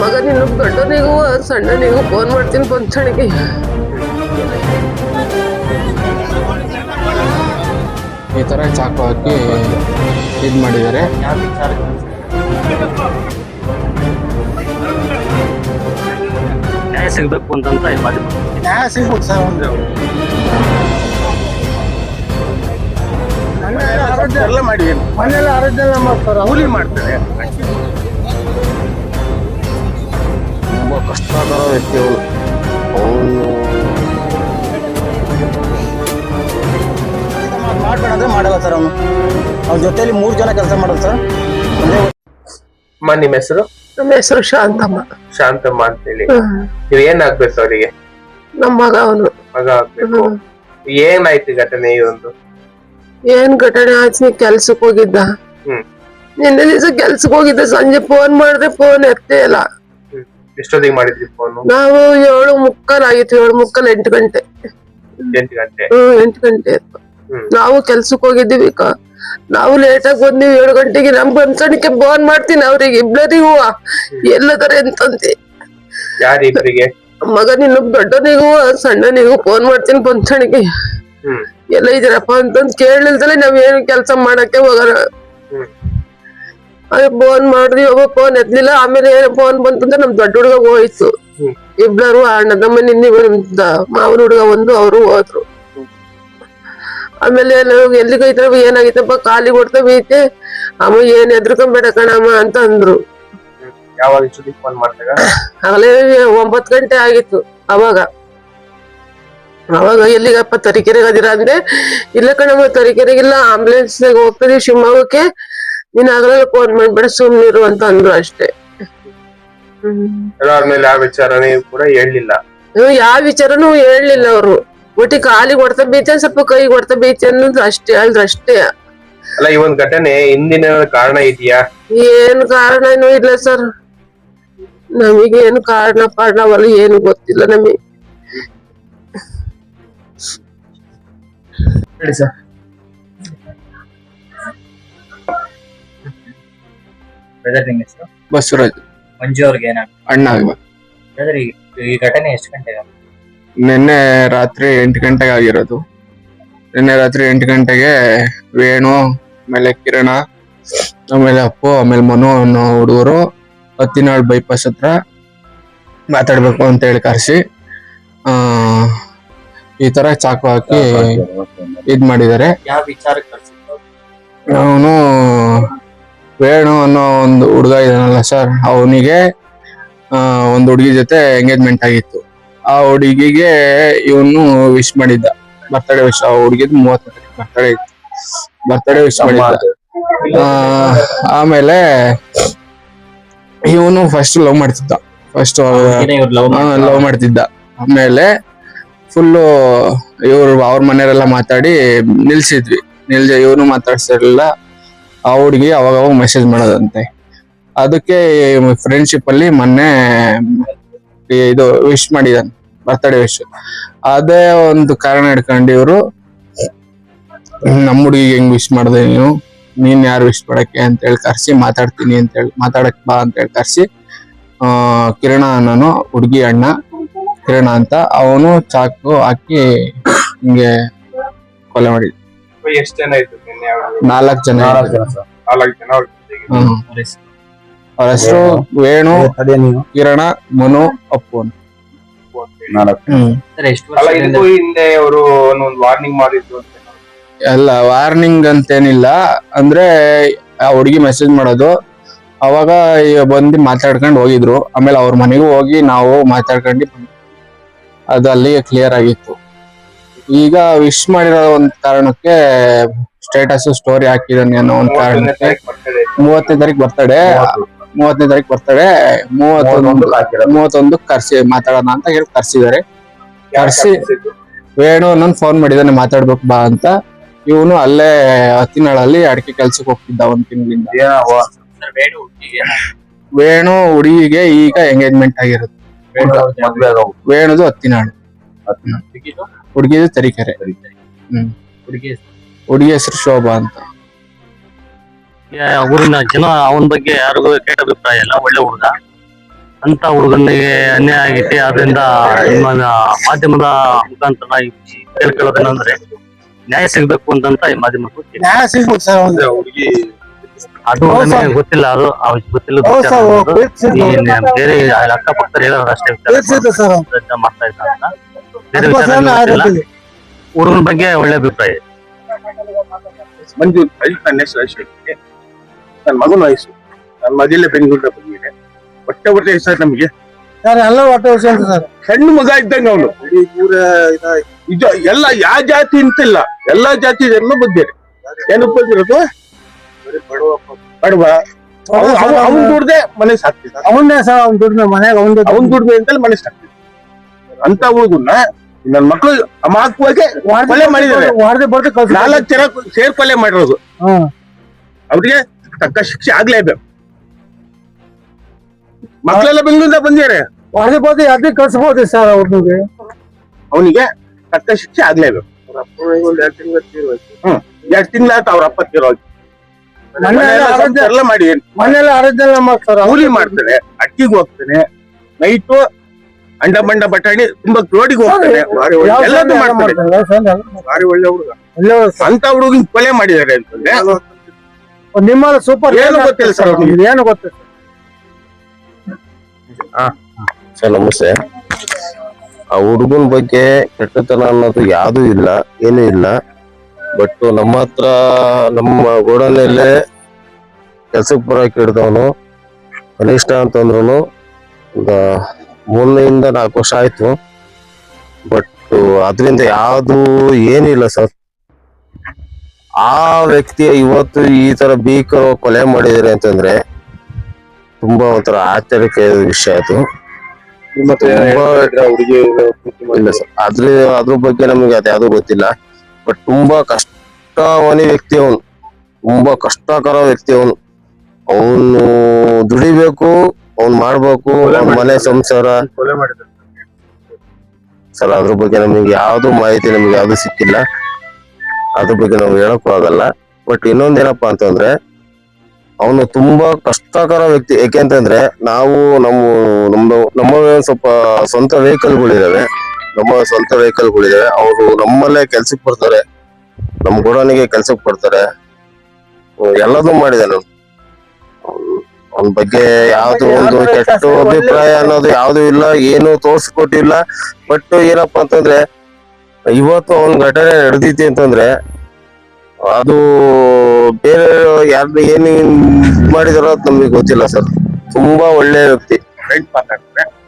ಮಗ ನೀನು ದೊಡ್ಡನಿಗೂ ಸಣ್ಣನಿಗೂ ಫೋನ್ ಮಾಡ್ತೀನಿ ಪಂಚಣಿಗೆ ಈ ತರ ಚಾಕು ಹಾಕಿ ಇದ್ ಮಾಡಿದ್ದಾರೆ. ನ್ಯಾಯ ಸಿಗ್ಬೇಕು ಅಂತಂತ ನ್ಯಾಯ ಸಿಗ್ಬೇಕು ಸರ್ ಒಂದು. ಮನೆಯಲ್ಲಿ ಆರೋಗ್ಯ ಮಾಡ್ತಾರೆ. ಹುಲಿ ಮಾಡ್ತಾರೆ. ಕಷ್ಟಕರ ವ್ಯಕ್ತಿ ಅವನು ಮಾಡ್ಬೇಡ ಅಂದ್ರೆ ಮಾಡಲ್ಲ ಸರ್ ಅವನು ಅವ್ನ ಜೊತೆಲಿ ಮೂರು ಜನ ಕೆಲಸ ಮಾಡೋದು ಸರ್ ಒಂದೇ ಅಮ್ಮ ನಿಮ್ ಹೆಸರು? ನಮ್ಮ ಹೆಸರು ಶಾಂತಮ್ಮ. ಶಾಂತಮ್ಮ ಅಂತ ಹೇಳಿ ನೀವು ಏನ್ ಆಗ್ಬೇಕು ಅವರಿಗೆ? ನಮ್ಮ ಮಗ ಅವನು. ಮಗ ಆಗ್ಬೇಕು. ಏನಾಯ್ತು ಘಟನೆ ಈ ಒಂದು? ಏನ್ ಘಟನೆ ಆಯ್ತು? ನೀ ಕೆಲ್ಸಕ್ ಹೋಗಿದ್ದ? ಹ್ಮ್. ನಿನ್ನೆ ದಿವಸ ಕೆಲ್ಸಕ್ ಹೋಗಿದ್ದೆ. ಸಂಜೆ ಫೋನ್ ಮಾಡಿದ್ರೆ ಫೋನ್ ಎತ್ತೇ ಇಲ್ಲ. ಎಷ್ಟೊತ್ತಿಗೆ ಮಾಡಿದ್ರಿ ಫೋನ್ ನಾವು ಏಳು ಮುಕ್ಕಾಲ್ ಆಗಿತ್ತು ಏಳು ಮುಕ್ಕಾಲ್ ಎಂಟು ಗಂಟೆ. ಎಂಟು ಗಂಟೆ. ಹ್ಮ್ ಎಂಟು ಗಂಟೆ ಆಯ್ತು. ನಾವು ಕೆಲ್ಸಕ್ಕೆ ಹೋಗಿದ್ದೀವಿ ಕ ನಾವು ಲೇಟ್ ಆಗಿ ಬಂದಿವಿ ಏಳು ಗಂಟೆಗೆ. ನಮ್ ಬಂದ್ಸಣಿಕೆ ಫೋನ್ ಮಾಡ್ತೀನಿ ಅವ್ರಿಗೆ. ಇಬ್ಬರಿಗೂ ಎಲ್ಲದರ ಅಂತಂತೆ ಯಾರ ಇಬ್ಬರಿಗೆ ಮಗ ನಿನ್ನ ದೊಡ್ಡನಿಗೂ ಸಣ್ಣನಿಗೂ ಫೋನ್ ಮಾಡ್ತೀನಿ ಹ್ಮ್. ಎಲ್ಲ ಇದೀರಪ್ಪ ಅಂತಂದ್ ಕೇಳಿಲ್ದಲೆ ನಾವ್ ಏನು ಕೆಲಸ ಮಾಡಕ್ಕೆ ಹೋಗೋಣ ಹ್ಮ್. ಅದೇ ಫೋನ್ ಮಾಡಿದ್ವಿ ಒಬ್ಬ ಫೋನ್ ಎತ್ಲಿಲ್ಲ ಆಮೇಲೆ ಫೋನ್ ಬಂತಂದ್ರೆ ನಮ್ ದೊಡ್ಡ ಹುಡುಗ ಹೋಯ್ತು. ಇಬ್ಬರು ಅಣ್ಣ ತಮ್ಮ ನಿನ್ನೆ ಮಾವನ ಹುಡುಗ ಒಂದು ಅವರು ಹೋದ್ರು. ಆಮೇಲೆ ನಾವು ಎಲ್ಲಿಗೆ ಹೋಯ್ತಾರ ಏನಾಗಿತ್ತಪ್ಪ ಕಾಲಿಗೆ ಹೊಡ್ತಾ ಬೀತೆ ಅಮ್ಮ ಏನ್ ಎದ್ರಕೊಂಬೇಡ ಕಣಮ್ಮ ಅಂತ ಅಂದ್ರು. ಆಗಲೇ ಒಂಬತ್ ಗಂಟೆ ಆಗಿತ್ತು ಅವಾಗ. ಅವಾಗ ಎಲ್ಲಿಗಪ್ಪ ತರೀಕೆರೆಗೆ ಅದಿರ ಅಂದ್ರೆ ಇಲ್ಲ ಕಣಮ್ಮ ತರೀಕೆರೆಗಿಲ್ಲ ಆಂಬುಲೆನ್ಸ್ ಹೋಗ್ತದೆ ಶಿವಮೊಗ್ಗಕ್ಕೆ. ನೀನ್ ಆಗಲೇ ಫೋನ್ ಮಾಡ್ಬೇಡ ಸುಮ್ನಿರು ಅಂತ ಅಂದ್ರು ಅಷ್ಟೇ. ಆದ್ಮೇಲೆ ಆ ವಿಚಾರನೇ ಕೂಡ ಹೇಳಲಿಲ್ಲ. ಇವ್ರು ಯಾವ ವಿಚಾರನೂ ಹೇಳಲಿಲ್ಲ ಅವರು. ಒಟ್ಟಿ ಕಾಲಿಗೆ ಹೊಡ್ತಾ ಬೀತೆ ಸ್ವಲ್ಪ ಕೈಗೆ ಹೊಡ್ತಾ ಬೀತೆ ಅನ್ನೋದು ಅಷ್ಟೇ ಹೇಳಿದ್ರು ಅಷ್ಟೇ. ಅಲ್ಲ ಈ ಒಂದ್ ಘಟನೆ ಹಿಂದಿನ ಕಾರಣ ಇದೆಯಾ? ಏನ್ ಕಾರಣನೂ ಇಲ್ಲ ಸರ್. ನಮಗೇನು ಕಾರಣ ಪಾರಣವಲ್ಲ ಏನು ಗೊತ್ತಿಲ್ಲ ನಮಗೆ. ಹೇಳಿ ಸರ್. ಬ್ರದರ್ ನಿಮ್ಮ ಹೆಸರು ಬಸವರಾಜ್. ಮಂಜು ಅವ್ರಿಗೆ ಏನಾಗ ಅಣ್ಣ ಆಗ್ಬೇಕು ಬ್ರದರ್ ಈ ಘಟನೆ ಎಷ್ಟು ಗಂಟೆಗೆ? ಆಗಿದೆ? ನಿನ್ನೆ ರಾತ್ರಿ ಎಂಟು ಗಂಟೆಗೆ ಆಗಿರೋದು. ನಿನ್ನೆ ರಾತ್ರಿ ಎಂಟು ಗಂಟೆಗೆ ವೇಣು ಆಮೇಲೆ ಕಿರಣ ಆಮೇಲೆ ಅಪ್ಪು ಆಮೇಲೆ ಮನು ಅನ್ನೋ ಹುಡುಗರು ಹತ್ತಿನಾಳ್ ಬೈಪಾಸ್ ಹತ್ರ ಮಾತಾಡ್ಬೇಕು ಅಂತ ಹೇಳಿ ಕರೆಸಿ ಆ ಈ ತರ ಚಾಕು ಹಾಕಿ ಇದ್ ಮಾಡಿದ್ದಾರೆ. ಯಾವ ವಿಚಾರಕ್ಕೆ ಕಳ್ಸಿದ್ರು ಅವನು ವೇಣು ಅನ್ನೋ ಒಂದು ಹುಡುಗ ಇದಾನಲ್ಲ ಸರ್ ಅವನಿಗೆ ಒಂದು ಹುಡುಗಿ ಜೊತೆ ಎಂಗೇಜ್ಮೆಂಟ್ ಆಗಿತ್ತು. ಆ ಹುಡುಗಿಗೆ ಇವನು ವಿಶ್ ಮಾಡಿದ್ದ. ಬರ್ತಡೇ ವಿಶ್ ಆ ಹುಡುಗಿದ್ ಮೂವತ್ತು ಬರ್ತಡೇ ಇತ್ತು. ಬರ್ತಡೇ ವಿಶ್ ಮಾಡಿದ್ದ. ಆ, ಆಮೇಲೆ ಇವನು ಫಸ್ಟ್ ಲವ್ ಮಾಡ್ತಿದ್ದ. ಫಸ್ಟ್ ಲವ್ ಮಾಡ್ತಿದ್ದ? ಆಮೇಲೆ ಫುಲ್ಲು ಇವ್ರು ಅವ್ರ ಮನೆಯವರೆಲ್ಲ ಮಾತಾಡಿ ನಿಲ್ಸಿದ್ವಿ. ನಿಲ್ಸ ಇವನು ಮಾತಾಡ್ಸಿರ್ಲಿಲ್ಲ ಆ ಹುಡುಗಿ ಅವಾಗ ಅವಾಗ ಮೆಸೇಜ್ ಮಾಡೋದಂತೆ. ಅದಕ್ಕೆ ಫ್ರೆಂಡ್ಶಿಪ್ ಅಲ್ಲಿ ಮೊನ್ನೆ ಇದು ವಿಶ್ ಮಾಡಿದಾನೆ ಬರ್ತ್ಡೇ ವಿಶ್ ಅದೇ ಒಂದು ಕಾರಣ ಇಟ್ಕೊಂಡು ಇವರು ನಮ್ಮ ಹುಡುಗಿಗೆ ಹೆಂಗ್ ವಿಶ್ ಮಾಡಿದೆ ನೀನು? ನೀನ್ ಯಾರು ವಿಶ್ ಮಾಡಕ್ಕೆ? ಅಂತ ಹೇಳಿ ಕರ್ಸಿ, ಮಾತಾಡ್ತೀನಿ ಅಂತ ಹೇಳಿ, ಮಾತಾಡಕ್ ಬಾ ಅಂತ ಹೇಳಿ ಕರ್ಸಿ, ಆ, ಕಿರಣ ಅನ್ನೋನು ಹುಡುಗಿ ಅಣ್ಣ, ಕಿರಣ ಅಂತ. ಅವನು ಚಾಕು ಹಾಕಿ ಹಿಂಗೆ ಕೊಲೆ ಮಾಡಿದ ಎಷ್ಟು ಜನ ನಾಲ್ಕು ಜನ ನಾಲ್ಕು ಜನ ಅವ್ರ ಜೊತೆಗೆ. ಹ್ಮ್. ಅವ್ರ ಹೆಸರು ವೇಣು ಅದೇ ನೀವು. ಕಿರಣ ಮನು ಅಪ್ಪು ಅಂತ. ಹ್ಮ್. ಎಷ್ಟು ಅಲ್ಲ ವರ್ಷದಿಂದ ಇದಕ್ಕೂ ಹಿಂದೆ ಅವರು ಒಂದು ವಾರ್ನಿಂಗ್ ಮಾಡಿದ್ರು ಅಂತ. ಅಲ್ಲ ವಾರ್ನಿಂಗ್ ಅಂತೇನಿಲ್ಲ. ಅಂದ್ರೆ ಆ ಹುಡುಗಿ ಮೆಸೇಜ್ ಮಾಡೋದು. ಅವಾಗ ಇವ ಬಂದು ಮಾತಾಡ್ಕೊಂಡು ಹೋಗಿದ್ರು. ಆಮೇಲೆ ಅವ್ರ ಮನೆಗೂ ಹೋಗಿ ನಾವು ಮಾತಾಡ್ಕೊಂಡು ಬಂದ್ವಿ. ಅದು ಅಲ್ಲಿಗೆ ಕ್ಲಿಯರ್ ಆಗಿತ್ತು. ಈಗ ವಿಶ್ ಮಾಡಿರೋ ಒಂದ್ ಕಾರಣಕ್ಕೆ ಸ್ಟೇಟಸ್ ಸ್ಟೋರಿ ಹಾಕಿದಾನೆ ಅನ್ನೋ ಒಂದ್ ಕಾರಣಕ್ಕೆ ಮೂವತ್ತನೇ ತಾರೀಕು ಬರ್ತಡೆ ಮೂವತ್ತನೇ ತಾರೀಕು ಬರ್ತಡೆ ಮೂವತ್ತೊಂದು ಮೂವತ್ತೊಂದು ಕರ್ಸಿ ಮಾತಾಡೋಣ ಅಂತ ಹೇಳಿ ಕರ್ಸಿದ್ದಾರೆ. ಕರ್ಸಿ ವೇಣು ನನ್ ಫೋನ್ ಮಾಡಿದಾನೆ ಮಾತಾಡ್ಬೇಕು ಬಾ ಅಂತ. ಇವನು ಅಲ್ಲೇ ಹತ್ತಿನಾಳಲ್ಲಿ ಅಡಿಕೆ ಕೆಲ್ಸಕ್ಕೆ ಹೋಗ್ತಿದ್ದ ಒಂದ್ ತಿಂಗಳಿಂದ. ವೇಣು ಹುಡುಗಿಗೆ. ಈಗ ಎಂಗೇಜ್ಮೆಂಟ್ ಆಗಿರುತ್ತೆ ವೇಣುದು ಹತ್ತಿನಾಳು. ಹುಡುಗಿದು? ಹುಡುಗಿದು ತರೀಕೆರೆ. ಹ್ಮ್. ಹುಡುಗಿ ಹುಡುಗಿ ಹೆಸರು ಶೋಭಾ ಅಂತ. ಊರಿನ ಜನ ಅವನ ಬಗ್ಗೆ ಯಾರಿಗೂ ಕೆಟ್ಟ ಅಭಿಪ್ರಾಯ ಇಲ್ಲ ಒಳ್ಳೆ ಹುಡುಗ. ಅಂತ ಹುಡುಗನಿಗೆ ಅನ್ಯಾಯ ಆಗೈತಿ ಆದ್ರಿಂದ ನಿಮ್ಮ ಮಾಧ್ಯಮದ ಮುಖಾಂತರ ಕೇಳ್ಕೊಳ್ಳೋದೇನಂದ್ರೆ ನ್ಯಾಯ ಸಿಗ್ಬೇಕು ಅಂತಂತ ಈ ಮಾಧ್ಯಮ ನ್ಯಾಯ ಸಿಗ್ಬೇಕು ಸರ್ ಅವ್ನಿಗೆ. ಹುಡುಗಿ ಅದು ನನಗೆ ಗೊತ್ತಿಲ್ಲ ಅದು ಅವ್ರಿಗೆ ಗೊತ್ತಿಲ್ಲ ಬೇರೆ ಅಕ್ಕಪಕ್ಕದಲ್ಲಿ ಹೇಳೋರು ಅಷ್ಟೇ ಮಾಡ್ತಾ ಇದ್ದ ಹುಡುಗನ ಬಗ್ಗೆ ಒಳ್ಳೆ ಅಭಿಪ್ರಾಯ. ಇದೆ. ಮಂಜು ನನ್ನ ಹೆಸರು ಅಶೋಕ್ ನನ್ನ ಮಗನ ವಯಸ್ಸು. ನನ್ನ ಮಗಿಲ್ಲೇ ಬೆಂಗಳೂರಿನ ಬಂದಿದೆ ಹೊಟ್ಟೆ ಹೊಟ್ಟೆ ಸರ್ ನಮಗೆ? ಸರ್ ಎಲ್ಲ ಹೊಟ್ಟೆ ವರ್ಷ ಅಂತ ಸರ್. ಸಣ್ಣ ಮಗ ಇದ್ದಂಗ ಅವನು. ಇದು ಎಲ್ಲ ಯಾವ ಜಾತಿ ಅಂತಿಲ್ಲ. ಎಲ್ಲಾ ಜಾತಿ ಎಲ್ಲ ಬಂದಿದೆ ಏನಪ್ಪ ಬಂದಿರೋದು ಬಡವ ಅವನ್ ದುಡ್ದೆ ಮನೆ ಸಾಕ್ತಿದ್ದ ಅವನ್ನೇ ಸರ್ ಅವ್ನ ದುಡ್ಡು ಮನ್ಯಾಗ ಅವ್ನ ದುಡ್ಡು ಅವ್ನ್ ದುಡ್ಮೆ ಅಂತಲ್ಲಿ ಮನೆ ಸಾಕ್ತಿದ್ದ ಅಂತ ಹುಡುಗನ್ನ ನನ್ ಮಕ್ಳು ಅಮಾಯಕವಾಗಿ ಕೊಲೆ ಮಾಡಿದ್ದಾರೆ. ವಾರದೆ ಬರ್ದು ಕಳ್ಸಿ ನಾಲ್ಕು ಜನ ಸೇರ್ ಕೊಲೆ ಮಾಡಿರೋದು. ಅವ್ರಿಗೆ ತಕ್ಕ ಶಿಕ್ಷೆ ಆಗ್ಲೇಬೇಕು. ಮಕ್ಕಳೆಲ್ಲ ಬೆಂಗಳೂರಿಂದ ಬಂದಿದ್ದಾರೆ. ವಾರದೆ ಬರ್ದು ಯಾಕೆ ಕಳ್ಸಬಹುದು ಸರ್ ಅವ್ರಿಗೆ ಅವನಿಗೆ ತಕ್ಕ ಶಿಕ್ಷೆ ಆಗ್ಲೇಬೇಕು. ಹ್ಮ್. ಎರಡ್ ತಿಂಗಳಾಯ್ತು ಅವ್ರ ಅಪ್ಪ ತೀರೋಗಿ ಮನೆಯೆಲ್ಲ ಆರೋಗ್ಯ- ಎಲ್ಲ ಮಾಡಿ ಮನೆಯಲ್ಲ ಆರೋಗ್ಯ ಮಾಡ್ತಾರೆ. ಕೂಲಿ ಮಾಡ್ತಾನೆ ಅಕ್ಕಿಗೆ ಹೋಗ್ತಾನೆ. ನೈಟು ಅಂಡ ಬಂಡ ಬಟಾಣಿ ತುಂಬಾ ರೋಡಿಗೆ ಹೋಗ್ತಾರೆ ಎಲ್ಲದೂ ಮಾಡ್ತಾರೆ. ಭಾರಿ ಒಳ್ಳೆ ಹುಡುಗ. ಅಂತ ಹುಡುಗಿಗೆ ಕೊಲೆ ಮಾಡಿದ್ದಾರೆ ಅಂತಂದ್ರೆ ನಿಮ್ಮಲ್ಲಿ ಸೂಪರ್ ಏನು ಗೊತ್ತಿಲ್ಲ ಸರ್. ಏನು ಗೊತ್ತಿಲ್ಲ ಸರ್? ನಮಸ್ತೆ. ಆ ಹುಡುಗನ ಬಗ್ಗೆ ಕೆಟ್ಟತನ ಅನ್ನೋದು ಯಾವ್ದು ಇಲ್ಲ ಏನೂ ಇಲ್ಲ. ಬಟ್ ನಮ್ಮ ಹತ್ರ ನಮ್ಮ ಗೋಡನಲ್ಲೇ ಕೆಲ್ಸಕ್ಕೆ ಬರೋಕೆ ಹಿಡ್ದವನು ಕನಿಷ್ಠ ಅಂತಂದ್ರು ಒಂದು ಮೂರನೆಯಿಂದ ನಾಲ್ಕು ವರ್ಷ ಆಯ್ತು. ಬಟ್ ಅದರಿಂದ ಯಾವುದು ಏನಿಲ್ಲ ಸರ್ ಆ ವ್ಯಕ್ತಿ ಇವತ್ತು ಈ ತರ ಬೀಕ್ ಕೊಲೆ ಮಾಡಿದರೆ ಅಂತಂದ್ರೆ ತುಂಬಾ ಒಂಥರ ಆಶ್ಚರ್ಯಕ್ಕೆ ವಿಷಯ ಅದು. ಇಲ್ಲ ಸರ್ ಅದ್ರ ಅದ್ರ ಬಗ್ಗೆ ನಮಗೆ ಅದ್ಯಾವ್ದು ಗೊತ್ತಿಲ್ಲ. ಬಟ್ ತುಂಬಾ ಕಷ್ಟವಾನಿ ವ್ಯಕ್ತಿ ಅವನು. ತುಂಬಾ ಕಷ್ಟಕರ ವ್ಯಕ್ತಿ ಅವನು. ಅವನು ದುಡಿಬೇಕು ಅವ್ನು ಮಾಡ್ಬೇಕು ಅವ್ನ್ ಮನೆ ಸಂಸಾರ ಸರ್ ಅದ್ರ ಬಗ್ಗೆ ನಮಗೆ ಯಾವ್ದು ಮಾಹಿತಿ ನಮ್ಗೆ ಯಾವ್ದು ಸಿಕ್ಕಿಲ್ಲ. ಅದ್ರ ಬಗ್ಗೆ ನಾವು ಹೇಳಕ್ಕೂ ಆಗಲ್ಲ. ಬಟ್ ಏನಪ್ಪ ಅಂತಂದ್ರೆ ಅವನು ತುಂಬಾ ಕಷ್ಟಕರ ವ್ಯಕ್ತಿ. ಯಾಕೆಂತಂದ್ರೆ ನಾವು ನಮ್ಮ ನಮ್ದು ನಮ್ಮ ಸ್ವಲ್ಪ ಸ್ವಂತ ವೆಹಿಕಲ್ಗಳಿದಾವೆ. ನಮ್ಮ ಸ್ವಂತ ವೆಹಿಕಲ್ಗಳಿದಾವೆ. ಅವರು ನಮ್ಮಲ್ಲೇ ಕೆಲ್ಸಕ್ಕೆ ಬರ್ತಾರೆ. ನಮ್ಮ ಗೋಡನಿಗೆ ಕೆಲ್ಸಕ್ಕೆ ಬರ್ತಾರೆ. ಎಲ್ಲದೂ ಎಲ್ಲದೂ ಮಾಡಿದಾನೆ ಅವನ ಬಗ್ಗೆ ಯಾವ್ದು ಒಂದು ಕೆಟ್ಟ ಅಭಿಪ್ರಾಯ ಅನ್ನೋದು ಯಾವ್ದು ಇಲ್ಲ ಏನು ತೋರ್ಸ್ಕೊಟ್ಟಿಲ್ಲ. ಬಟ್ ಏನಪ್ಪಾ ಅಂತಂದ್ರೆ ಇವತ್ತು ಅವನ್ ಘಟನೆ ನಡೆದೈತಿ ಅಂತಂದ್ರೆ ಅದು ಬೇರೆ ಯಾರು ಏನು ಮಾಡಿದಾರೋ ಅದು ನಮಗೆ ಗೊತ್ತಿಲ್ಲ ಸರ್. ತುಂಬಾ ಒಳ್ಳೆ ವ್ಯಕ್ತಿ.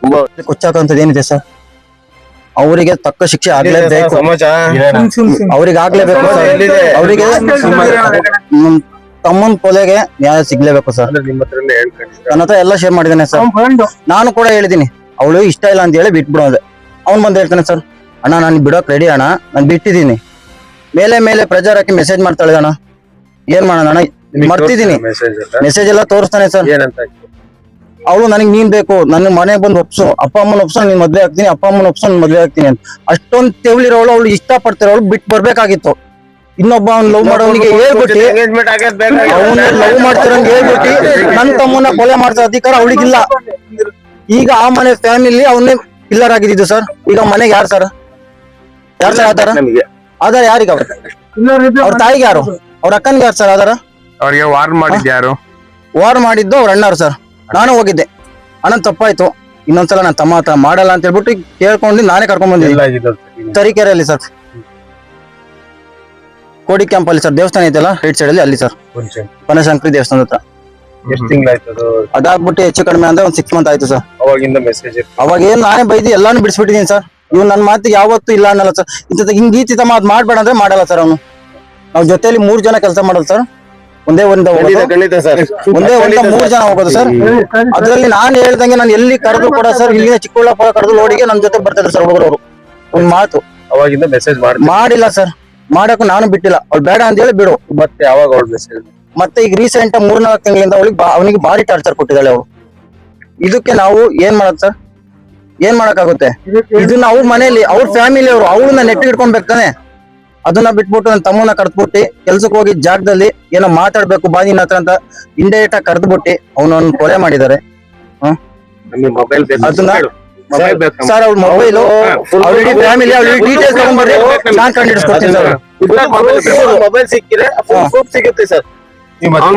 ತುಂಬಾ ಏನಿದೆ ಸರ್? ಅವರಿಗೆ ತಕ್ಕ ಶಿಕ್ಷೆ ಆಗ್ಲೇಬೇಕು. ಸಮಾಜ ಅವ್ರಿಗೆ ಆಗ್ಲೇಬೇಕು ಅವರಿಗೆ ತಮ್ಮನ್ ಕೊಲೆಗೆ ನ್ಯಾಯ ಸಿಗ್ಲೇಬೇಕು ಸರ್ ಅಂದ್ರೆ ನಿಮ್ಮ ಹತ್ರ ಹೇಳ್ಕೊಂಡಿದ್ದೆ ನನ್ನ ಹತ್ರ ಎಲ್ಲ ಶೇರ್ ಮಾಡಿದ್ದಾನೆ ಸರ್ ನಾನು ಕೂಡ ಹೇಳಿದೀನಿ ಅವಳು ಇಷ್ಟ ಇಲ್ಲ ಅಂತ ಹೇಳಿ ಬಿಟ್ಬಿಡೋದೆ ಅವ್ನ್ ಬಂದ್ ಹೇಳ್ತಾನೆ ಸರ್ ಅಣ್ಣ ನಾನು ಬಿಡೋಕ್ ರೆಡಿ ಅಣ್ಣ ನಾನು ಬಿಟ್ಟಿದ್ದೀನಿ. ಮೇಲೆ ಮೇಲೆ ಪ್ರಚಾರಕ್ಕೆ ಮೆಸೇಜ್ ಮಾಡ್ತಾಳೆ ಅಣ್ಣ. ಏನ್ ಮಾಡೋಣ ಅಣ್ಣ? ಮರ್ತಿದ್ದೀನಿ. ಮೆಸೇಜ್ ಎಲ್ಲ ಮೆಸೇಜ್ ಎಲ್ಲ ತೋರಿಸ್ತಾನೆ ಸರ್ ಏನಂತ ಅವಳು ನನಗೆ ನೀನ್ ಬೇಕು ನನ್ನ ಮನೆಗೆ ಬಂದು ಒಪ್ಸು. ಅಪ್ಪ ಅಮ್ಮನ ಒಪ್ಸು ನೀನ್ ಮದ್ವೆ ಆಗ್ತೀನಿ. ಅಪ್ಪ ಅಮ್ಮನ ಒಪ್ಸು ನಾನು ಮದ್ವೆ ಆಗ್ತೀನಿ ಅಂತ. ಅಷ್ಟೊಂದ್ ತೆವಳಿರೋಳು ಅವಳು ಇಷ್ಟ ಪಡ್ತಿರೋಳು ಬಿಟ್ಟು ಬರ್ಬೇಕಾಗಿತ್ತು. ಇನ್ನೊಬ್ಬ ಅವ್ನ್ ಲವ್ ಮಾಡೋನಿಗೆ ಹೇಳ್ಬಿಟ್ಟು ಅವನ ಅವನು ಲವ್ ಮಾಡ್ತಿರೋಂಗ್ ಹೇಳ್ಬಿಟ್ಟು ನನ್ ತಮ್ಮನ್ನ ಕೊಲೆ ಮಾಡ್ತಾರ ಅಧಿಕಾರ ಅವಳಿಗಿಲ್ಲ. ಈಗ ಆ ಮನೆ ಫ್ಯಾಮಿಲಿ ಅವನ್ನೇ ಪಿಲ್ಲರ್ ಆಗಿದ್ದು ಸರ್ ಈಗ ಮನೆಗೆ ಯಾರು ಸರ್ ಯಾರು ಸರ್ ಆಧಾರ? ಆಧಾರ ಯಾರಿಗ ಅವ್ರ? ಅವ್ರ ತಾಯಿಗೆ ಯಾರು? ಅವ್ರ ಅಕ್ಕನ್ಗೆ ಯಾರು ಸರ್ ಆಧಾರ? ಅವ್ರಿಗೆ ವಾರ್ ಮಾಡಿದ್ ಯಾರು? ವಾರ್ ಮಾಡಿದ್ದು ಅವ್ರ ಅಣ್ಣವ್ರು ಸರ್ ನಾನು ಹೋಗಿದ್ದೆ. ಅಣ್ಣ ತಪ್ಪಾಯ್ತು. ಇನ್ನೊಂದ್ಸಲ ನನ್ನ ತಮ್ಮ ಹತ್ರ ಮಾಡಲ್ಲ ಅಂತ ಹೇಳ್ಬಿಟ್ಟು ಕೇಳ್ಕೊಂಡು ನಾನೇ ಕರ್ಕೊಂಡ್ ಬಂದಿಲ್ಲ ತರೀಕೆರೆಯಲ್ಲಿ ಸರ್ ಕೋಡಿ ಕ್ಯಾಂಪ್ ಅಲ್ಲಿ ಸರ್ ದೇವಸ್ಥಾನ ಐತಲ್ಲ ರೈಟ್ ಸೈಡ್ ಅಲ್ಲಿ ಅಲ್ಲಿ ಸರ್ ಪನಶಂಕರಿ ದೇವಸ್ಥಾನ ಹತ್ರ. ಎಷ್ಟು ತಿಂಗಳಾಯ್ತು ಅದು? ಅದಾಗ್ಬಿಟ್ಟು ಹೆಚ್ಚು ಕಡಿಮೆ ಅಂದ್ರೆ ಒಂದ್ ಸಿಕ್ಸ್ ಮಂತ್ ಆಯ್ತು ಸರ್ ಅವಾಗಿಂದ ಮೆಸೇಜ್ ಅವಾಗ ಏನ್ ನಾನೇ ಬೈದಿ ಎಲ್ಲಾನು ಬಿಡಿಸ್ಬಿಟ್ಟಿದೀನಿ ಸರ್ ಇವ್ ನನ್ನ ಮಾತು ಯಾವತ್ತೂ ಇಲ್ಲ ಅನ್ನಲ್ಲ ಸರ್ ಇಂತ ಹಿಂಗ್ ಈ ತಮ್ಮ ಅದ್ ಮಾಡ್ಬೇಡ ಅಂದ್ರೆ ಮಾಡಲ್ಲ ಸರ್ ಅವನು. ನಾವ್ ಜೊತೆಲಿ ಮೂರ್ ಜನ ಕೆಲಸ ಮಾಡೋದು ಸರ್ ಒಂದೇ ಒಂದ್ ಒಂದೇ ಒಂದ ಮೂರ್ ಜನ ಹೋಗೋದು ಸರ್ ಅದ್ರಲ್ಲಿ ನಾನು ಹೇಳ್ದಂಗೆ ನಾನು ಎಲ್ಲಿ ಕರೆದು ಕೂಡ ಸರ್ ಇಲ್ಲಿಂದ ಚಿಕ್ಕಬಳ್ಳಾಪುರ ಕರೆದು ನೋಡಿಗೆ ನನ್ ಜೊತೆ ಬರ್ತಾರೆ ಸರ್ ಹುಡುಗರು ಅವರು. ಒಂದ್ ಮಾತು. ಅವಾಗಿಂದ ಮೆಸೇಜ್ ಮಾಡಿ ಮಾಡಿಲ್ಲ ಸರ್ ಮಾಡಕ್ಕೂ ನಾನು ಬಿಟ್ಟಿಲ್ಲ. ಅವ್ಳು ಬೇಡ ಅಂತ ಹೇಳಿ ಬಿಡು. ಮತ್ತೆ ಯಾವಾಗ ಅವಳು ಬೇಸಿದ್ರು ಮತ್ತೆ ಈಗ ರೀಸೆಂಟ್ ಮೂರ್ನಾಲ್ಕು ತಿಂಗಳಿಂದ ಅವಳಿಗೆ ಅವನಿಗೆ ಭಾರಿ ಟಾರ್ಚರ್ ಕೊಟ್ಟಿದ್ದಾಳೆ ಅವಳು. ಇದಕ್ಕೆ ನಾವು ಏನ್ ಮಾಡೋದು ಸರ್ ಏನ್ ಮಾಡಕ್ಕಾಗುತ್ತೆ ಇದನ್ನ ಅವ್ರ ಮನೆಯಲ್ಲಿ ಅವ್ರ ಫ್ಯಾಮಿಲಿ ಅವರು ಅವಳನ್ನ ನೆಟ್ಟಿಗೆ ಇಟ್ಕೊಂಡ್ಬೇಕು ತಾನೆ? ಅದನ್ನ ಬಿಟ್ಬಿಟ್ಟು ನನ್ನ ತಮ್ಮನ ಕರೆದ್ಬಿಟ್ಟು ಕೆಲ್ಸಕ್ಕೆ ಹೋಗಿ ಜಾಗದಲ್ಲಿ ಏನೋ ಮಾತಾಡ್ಬೇಕು ಬಾ ನಿನ್ನ ಹತ್ರ ಅಂತ ಇಂಡೈರೆಕ್ಟ್ ಆಗಿ ಕರೆದ್ಬಿಟ್ಟು ಅವನನ್ನ ಕೊಲೆ ಮಾಡಿದ್ದಾರೆ. ಅದನ್ನ- ಸರ್ ಅವ್ರ mobile already family already details ತಗೊಂಡ್ಬರ್ರಿ ನಾನ್ ಕಂಡು ಹಿಡಿಸ್ಕೊಡ್ತೀನಿ ಸರ್ ಮೊಬೈಲ್ ಸಿಕ್ಕಿದ್ರೆ ಸಿಗುತ್ತೆ ಸರ್ ಮೊಬೈಲ್